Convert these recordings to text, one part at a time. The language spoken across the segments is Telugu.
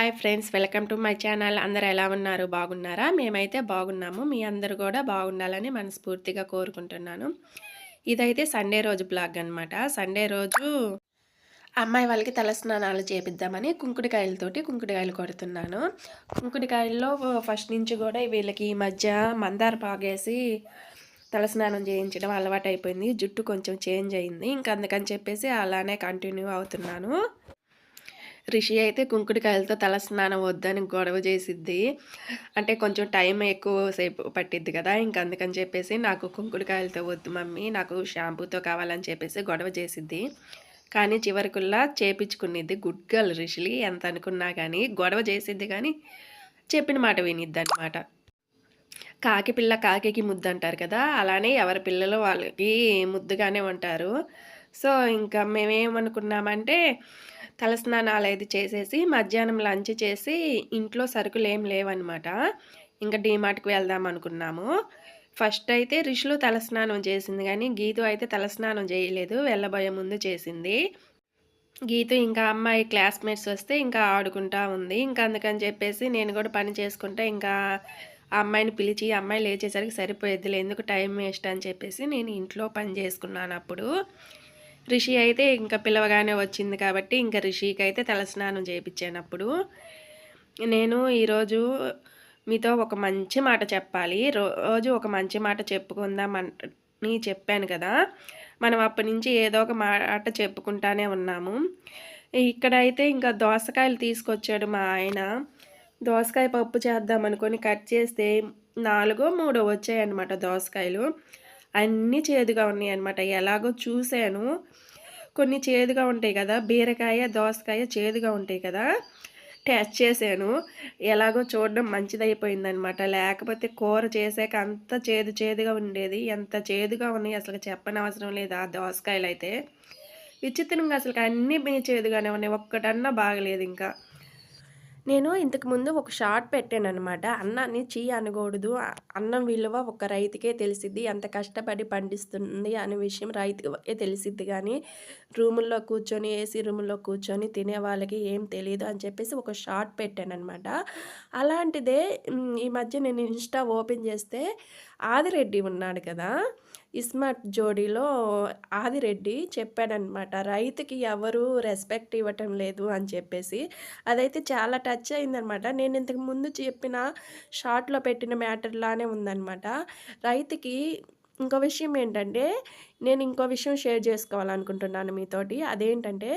Hi friends welcome to my channel. అందరు ఎలా ఉన్నారు? బాగున్నారా? మేమైతే బాగున్నాము. మీ అందరు కూడా బాగుండాలని మనస్ఫూర్తిగా కోరుకుంటున్నాను. ఇదైతే సండే రోజు బ్లాగ్ అనమాట సండే రోజు అమ్మాయి వాళ్ళకి తలస్నానాలు చేపిద్దామని కుంకుడికాయలతోటి కుంకుడికాయలు కొడుతున్నాను. కుంకుడికాయల్లో ఫస్ట్ నుంచి కూడా వీళ్ళకి ఈ మధ్య మందార పాగేసి తలస్నానం చేయించడం అలవాటు అయిపోయింది జుట్టు కొంచెం చేంజ్ అయింది. ఇంకా అందుకని చెప్పేసి అలానే కంటిన్యూ అవుతున్నాను. రిషి అయితే కుంకుడికాయలతో తల స్నానం వద్దని గొడవ చేసిద్ది. అంటే కొంచెం టైం ఎక్కువ సేపు పట్టిద్ది కదా ఇంక అందుకని చెప్పేసి నాకు కుంకుడికాయలతో వద్దు మమ్మీ నాకు షాంపూతో కావాలని చెప్పేసి గొడవ చేసిద్ది. కానీ చివరికుల్లా చేపించుకునేది గుడ్ గర్ల్ రిషిలి ఎంత అనుకున్నా కానీ గొడవ చేసిద్ది కానీ చెప్పిన మాట వినిద్ది అనమాట కాకి పిల్ల కాకికి ముద్దు అంటారు కదా అలానే ఎవరి పిల్లలు వాళ్ళకి ముద్దుగానే ఉంటారు. సో ఇంకా మేమేమనుకున్నామంటే తలస్నానాలు అయితే చేసేసి మధ్యాహ్నం లంచ్ చేసి ఇంట్లో సరుకులు ఏం లేవన్నమాట. ఇంకా డీమార్ట్కి వెళ్దాం అనుకున్నాము. ఫస్ట్ అయితే రిషులు తలస్నానం చేసింది కానీ గీతు అయితే తలస్నానం చేయలేదు వెళ్ళబోయే ముందు చేసింది. గీతు ఇంకా అమ్మాయి క్లాస్మేట్స్ వస్తే ఇంకా ఆడుకుంటా ఉంది. ఇంకా అందుకని చెప్పేసి నేను కూడా పని చేసుకుంటే ఇంకా అమ్మాయిని పిలిచి అమ్మాయి లేచేసరికి సరిపోయేదిలే ఎందుకు టైం వేస్ట్ అని చెప్పేసి నేను ఇంట్లో పని చేసుకున్నాను అప్పుడు. రిషి అయితే ఇంకా పిలవగానే వచ్చింది కాబట్టి ఇంకా రిషికి అయితే తలస్నానం చేయించానప్పుడు నేను ఈరోజు మీతో ఒక మంచి మాట చెప్పాలి. రోజు ఒక మంచి మాట చెప్పుకుందాం అని చెప్పాను కదా. మనం అప్పటి నుంచి ఏదో ఒక మాట చెప్పుకుంటానే ఉన్నాము. ఇక్కడైతే ఇంకా దోసకాయలు తీసుకొచ్చాడు మా ఆయన. దోసకాయ పప్పు చేద్దాం అనుకొని కట్ చేస్తే నాలుగో మూడో వచ్చాయన్నమాట దోసకాయలు. అన్నీ చేదుగా ఉన్నాయి అనమాట ఎలాగో చూశాను. కొన్ని చేదుగా ఉంటాయి కదా బీరకాయ దోసకాయ చేదుగా ఉంటాయి కదా టెస్ట్ చేశాను. ఎలాగో చూడడం మంచిదైపోయిందనమాట లేకపోతే కూర చేసాక అంత చేదు చేదుగా ఉండేది. ఎంత చేదుగా ఉన్నాయి అసలు చెప్పనవసరం లేదు ఆ దోసకాయలు అయితే విచిత్రంగా అసలు అన్నీ చేదుగానే ఉన్నాయి. ఒక్కటన్నా బాగలేదు ఇంకా. నేను ఇంతకుముందు ఒక షార్ట్ పెట్టాను అనమాట అన్నాన్ని చీ అనకూడదు. అన్నం విలువ ఒక రైతుకే తెలిసిద్ది. ఎంత కష్టపడి పండిస్తుంది అనే విషయం రైతుకే తెలిసిద్ది కానీ రూముల్లో కూర్చొని ఏసీ రూముల్లో కూర్చొని తినే వాళ్ళకి ఏం తెలియదు అని చెప్పేసి ఒక షార్ట్ పెట్టాను అనమాట అలాంటిదే ఈ మధ్య నేను ఇన్స్టా ఓపెన్ చేస్తే ఆదిరెడ్డి ఉన్నాడు కదా ఇస్మార్ట్ జోడీలో ఆదిరెడ్డి చెప్పాడనమాట రైతుకి ఎవరు రెస్పెక్ట్ ఇవ్వటం లేదు అని చెప్పేసి. అదైతే చాలా టచ్ అయిందనమాట. నేను ఇంతకు ముందు చెప్పిన షార్ట్లో పెట్టిన మ్యాటర్లానే ఉందనమాట. రైతుకి ఇంకో విషయం ఏంటంటే నేను ఇంకో విషయం షేర్ చేసుకోవాలనుకుంటున్నాను మీతోటి. అదేంటంటే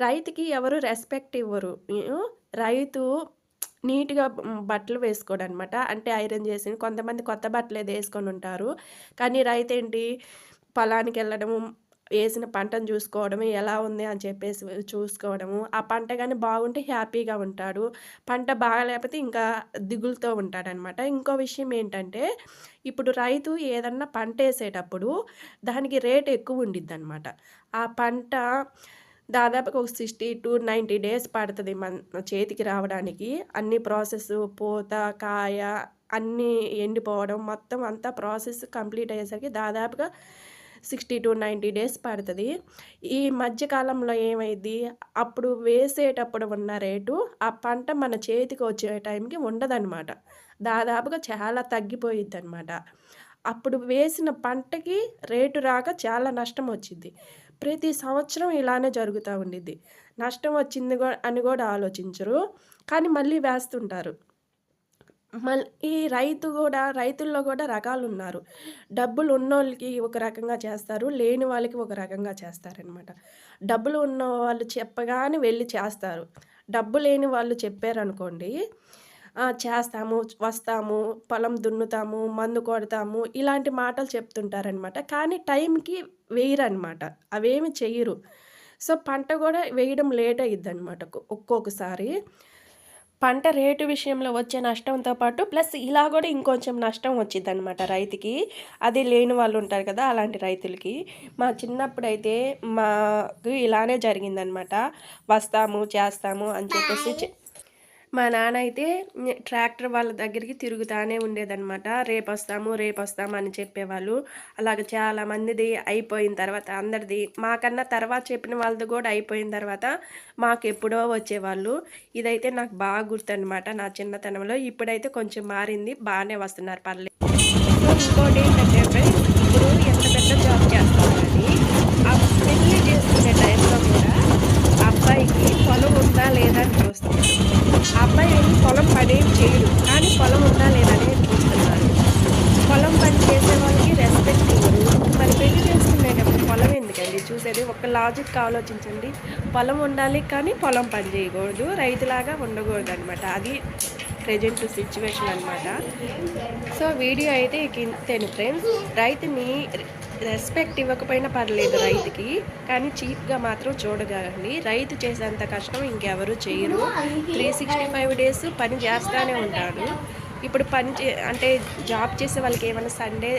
రైతుకి ఎవరు రెస్పెక్ట్ ఇవ్వరు. రైతు నీట్గా బట్టలు వేసుకోడు అనమాట అంటే ఐరన్ చేసి కొంతమంది కొత్త బట్టలు ఏదో వేసుకొని ఉంటారు. కానీ రైతు ఏంటి పొలానికి వెళ్ళడము వేసిన పంటను చూసుకోవడము ఎలా ఉంది అని చెప్పేసి చూసుకోవడము. ఆ పంట కానీ బాగుంటే హ్యాపీగా ఉంటాడు. పంట బాగాలేకపోతే ఇంకా దిగులుతో ఉంటాడనమాట. ఇంకో విషయం ఏంటంటే ఇప్పుడు రైతు ఏదన్నా పంట వేసేటప్పుడు దానికి రేట్ ఎక్కువ ఉండిద్ది అనమాట ఆ పంట దాదాపుగా ఒక సిక్స్టీ టు నైంటీ డేస్ పడుతుంది మన చేతికి రావడానికి. అన్ని ప్రాసెస్ పూత కాయ అన్నీ ఎండిపోవడం మొత్తం అంతా ప్రాసెస్ కంప్లీట్ అయ్యేసరికి దాదాపుగా సిక్స్టీ టు నైంటీ డేస్ పడుతుంది. ఈ మధ్యకాలంలో ఏమైంది? అప్పుడు వేసేటప్పుడు ఉన్న రేటు ఆ పంట మన చేతికి వచ్చే టైంకి ఉండదన్నమాట. దాదాపుగా చాలా తగ్గిపోయిద్ది అనమాట అప్పుడు వేసిన పంటకి రేటు రాక చాలా నష్టం వచ్చింది. ప్రతి సంవత్సరం ఇలానే జరుగుతూ ఉండిద్ది. నష్టం వచ్చింది అని కూడా ఆలోచించరు. కానీ మళ్ళీ వేస్తుంటారు. మళ్ళీ ఈ రైతు కూడా రైతుల్లో కూడా రకాలు ఉన్నారు డబ్బులు ఉన్నోళ్ళకి ఒక రకంగా చేస్తారు లేని వాళ్ళకి ఒక రకంగా చేస్తారనమాట. డబ్బులు ఉన్న వాళ్ళు చెప్పగానే వెళ్ళి చేస్తారు. డబ్బు లేని వాళ్ళు చెప్పారనుకోండి చేస్తాము వస్తాము పొలం దున్నుతాము మందు కొడతాము ఇలాంటి మాటలు చెప్తుంటారనమాట కానీ టైంకి వేయరనమాట అవేమి చెయ్యరు. సో పంట కూడా వేయడం లేట్ అయ్యిద్ది అనమాట ఒక్కొక్కసారి. పంట రేటు విషయంలో వచ్చే నష్టంతో పాటు ప్లస్ ఇలా కూడా ఇంకొంచెం నష్టం వచ్చింది అనమాట రైతుకి. అది లేని వాళ్ళు ఉంటారు కదా అలాంటి రైతులకి. మా చిన్నప్పుడు అయితే మాకు ఇలానే జరిగిందనమాట వస్తాము చేస్తాము అని చెప్పేసి మా నాన్న అయితే ట్రాక్టర్ వాళ్ళ దగ్గరికి తిరుగుతానే ఉండేదనమాట రేపు వస్తాము రేపు వస్తాము అని చెప్పేవాళ్ళు. అలాగ చాలా మందిది అయిపోయిన తర్వాత అందరిది మాకన్నా తర్వాత చెప్పిన వాళ్ళది కూడా అయిపోయిన తర్వాత మాకు ఎప్పుడో వచ్చేవాళ్ళు. ఇదైతే నాకు బాగా గుర్తు నా చిన్నతనంలో. ఇప్పుడైతే కొంచెం మారింది బాగానే వస్తున్నారు పర్లేదు ఇంకోటి ఏంటంటే ఇప్పుడు ఎంత పెద్ద జాబ్ చేస్తామని ఆ పెళ్ళి చేసుకునే టైంలో కూడా అబ్బాయికి పొలం ఉందా లేదా అని చూస్తాం ఆ అబ్బాయి వెళ్ళి పొలం పని ఏం చేయరు. కానీ పొలం ఉందా లేదనే చూస్తున్నారు. పొలం పని చేసే వాళ్ళకి రెస్పెక్ట్ ఇవ్వరు. మరి పెళ్ళి చేసుకునేటప్పుడు పొలం ఎందుకండి? చూసేది ఒక లాజిక్ ఆలోచించండి. పొలం ఉండాలి కానీ పొలం పని చేయకూడదు. రైతులాగా ఉండకూడదు అనమాట అది ప్రజెంట్ సిచ్యువేషన్ అనమాట సో వీడియో అయితే ఇంతేను ఫ్రెండ్స్ రైతుని రెస్పెక్ట్ ఇవ్వకపోయినా పర్లేదు రైతుకి కానీ చీప్గా మాత్రం చూడగలండి. రైతు చేసేంత కష్టం ఇంకెవరు చేయరు. త్రీ సిక్స్టీ ఫైవ్ డేస్ పని చేస్తూనే ఉంటాడు. ఇప్పుడు పని చే అంటే జాబ్ చేసే వాళ్ళకి ఏమైనా సండే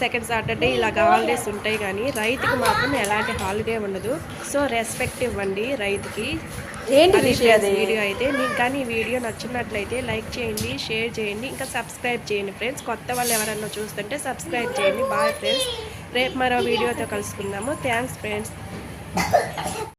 సెకండ్ సాటర్డే ఇలాగ హాలిడేస్ ఉంటాయి కానీ రైతుకి మాత్రం ఎలాంటి హాలిడే ఉండదు. సో రెస్పెక్ట్ ఇవ్వండి రైతుకి. ఏంటి? వీడియో అయితే మీకు కానీ ఈ వీడియో నచ్చినట్లయితే లైక్ చేయండి షేర్ చేయండి ఇంకా సబ్స్క్రైబ్ చేయండి ఫ్రెండ్స్. కొత్త వాళ్ళు ఎవరన్నా చూస్తుంటే సబ్స్క్రైబ్ చేయండి. Bye friends. రేపు మరో వీడియోతో కలుసుకుందాము. Thanks friends.